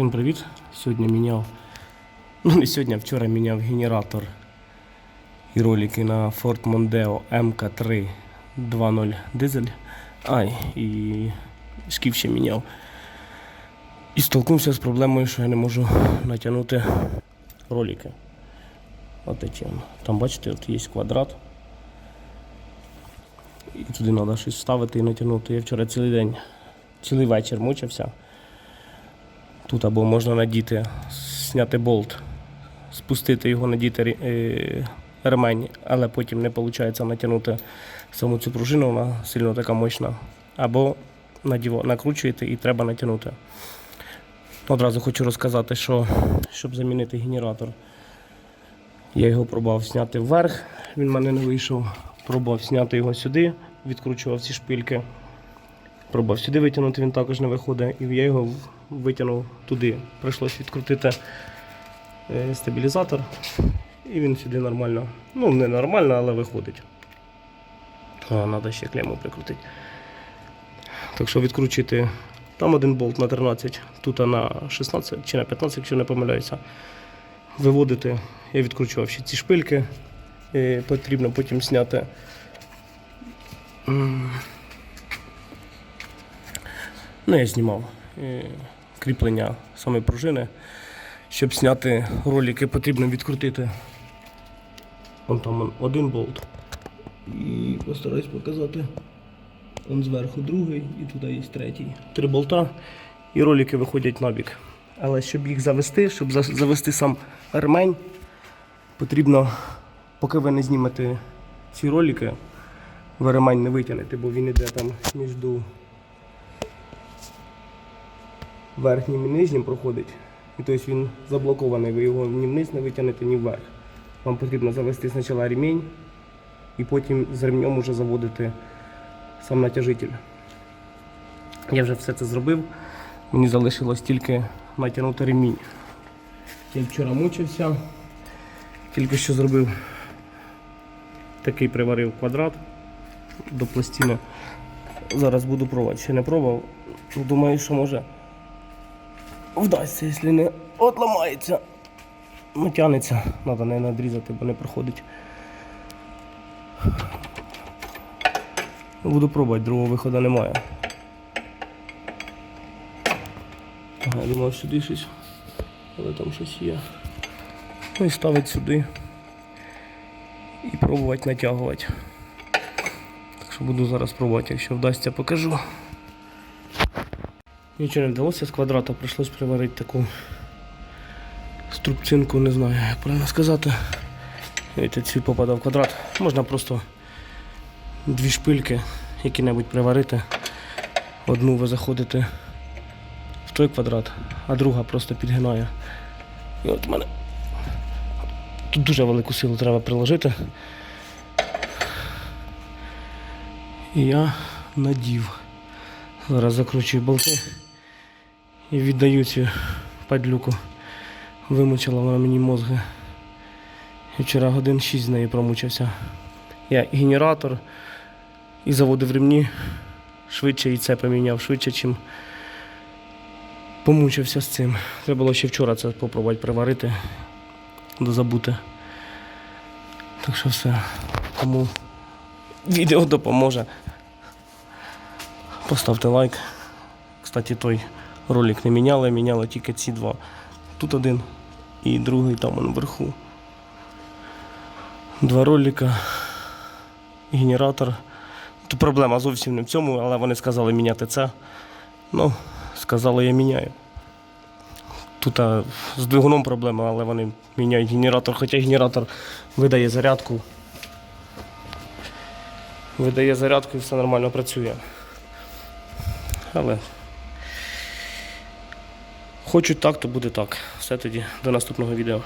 Всім привіт! Сьогодні міняв, ну не сьогодні, а вчора міняв генератор і ролики на Ford Mondeo MK3 2.0 дизель. Ай, і шків ще міняв. І столкнувся з проблемою, що я не можу натягнути ролики. От. Там бачите, от є квадрат. І туди треба щось вставити і натягнути. Я вчора цілий день, цілий вечір мучився. Тут або можна надіти, зняти болт, спустити його, надіти е, ремень, але потім не виходить натягнути саму цю пружину, вона сильно така мощна. Або накручуєте і треба натягнути. Одразу хочу розказати, що щоб замінити генератор, я його пробував зняти вверх, він в мене не вийшов. Пробував зняти його сюди, відкручував ці шпильки. Пробував сюди витягнути, він також не виходить. І я його витягнув туди. Прийшлось відкрутити е, стабілізатор. І він сюди нормально. Ну, не нормально, але виходить. Треба ще клему прикрутити. Так що відкручуйте. Там один болт на 13, тут на 16 чи на 15, якщо не помиляюся. Виводити. Я відкручував ще ці шпильки. Е, Потрібно потім зняти. Ну, я знімав е, кріплення саме пружини. Щоб зняти ролики, потрібно відкрутити. Вон там один болт. І постараюсь показати. Он зверху другий і туди є третій. Три болта і ролики виходять на бік. Але щоб їх завести, щоб завести сам ремень, потрібно, поки ви не знімете ці ролики, ви ремень не витягнете, бо він іде там між верхнім і нижнім проходить. І тобто він заблокований, ви його ні вниз не витягнете, ні вверх. Вам потрібно завести спочатку ремінь і потім з ремнем уже заводити сам натяжитель. Я вже все це зробив. Мені залишилось тільки натягнути ремінь. Я вчора мучився, тільки що зробив такий приварив квадрат до пластини. Зараз буду пробувати. Ще не пробував. Думаю, що може вдасться, якщо не от ламається. Ну, тянеться, треба не надрізати, бо не проходить. Буду пробувати, другого виходу немає. Я думав сюди щось, але там щось є. Ну і ставити сюди і пробувати натягувати. Так що буду зараз пробувати, якщо вдасться, покажу. Нічого не вдалося, з квадрата прийшлось приварити таку струбцинку, не знаю, як правильно сказати. Ці попадав в квадрат. Можна просто дві шпильки які-небудь приварити. Одну ви заходите в той квадрат, а друга просто підгинає. І от мене тут дуже велику силу треба приложити. І я надів. Зараз закручую болти і віддаю цю падлюку. Вимучила вона мені мозги. Я вчора годин 6 з нею промучився. Я і генератор і заводив ремні швидше і це поміняв швидше, чим помучився з цим. Треба було ще вчора це спробувати приварити, дозабути. Так що все. Кому відео допоможе. Поставте лайк. Кстати, той ролик не міняли, міняли тільки ці два. Тут один і другий там он вверху. Два ролика, генератор. Тут проблема зовсім не в цьому, але вони сказали міняти це. Ну, сказали, я міняю. Тут а, з двигуном проблема, але вони міняють генератор, хоча генератор видає зарядку. Видає зарядку і все нормально працює. Але хочуть так, то буде так. Все тоді, до наступного відео.